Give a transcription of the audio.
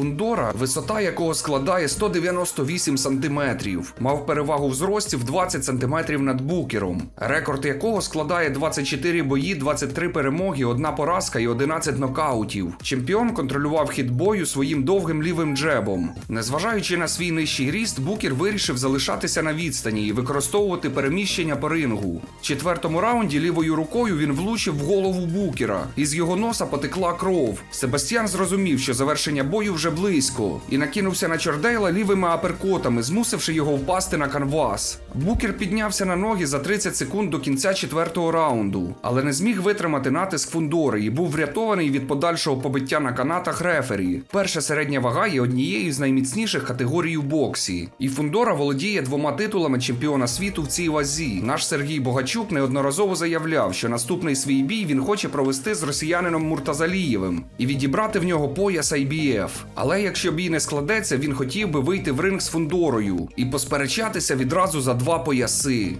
Фундора, висота якого складає 198 сантиметрів, мав перевагу в зрості в 20 сантиметрів над букером, рекорд якого складає 24 бої, 23 перемоги, одна поразка і 11 нокаутів. Чемпіон контролював хід бою своїм довгим лівим джебом. Незважаючи на свій нижчий ріст, Букер вирішив залишатися на відстані і використовувати переміщення по рингу. В четвертому раунді лівою рукою він влучив в голову Букера, і з його носа потекла кров. Себастьян зрозумів, що завершення бою вже близько, і накинувся на Чордейла лівими аперкотами, змусивши його впасти на канвас. Букер піднявся на ноги за 30 секунд до кінця четвертого раунду, але не зміг витримати натиск Фундори і був врятований від подальшого побиття на канатах рефері. Перша середня вага є однією з найміцніших категорій у боксі, і Фундора володіє двома титулами чемпіона світу в цій вазі. Наш Сергій Богачук неодноразово заявляв, що наступний свій бій він хоче провести з росіянином Муртазалієвим і відібрати в нього пояс IBF. Але якщо бій не складеться, він хотів би вийти в ринг з Фундорою і посперечатися відразу за два пояси.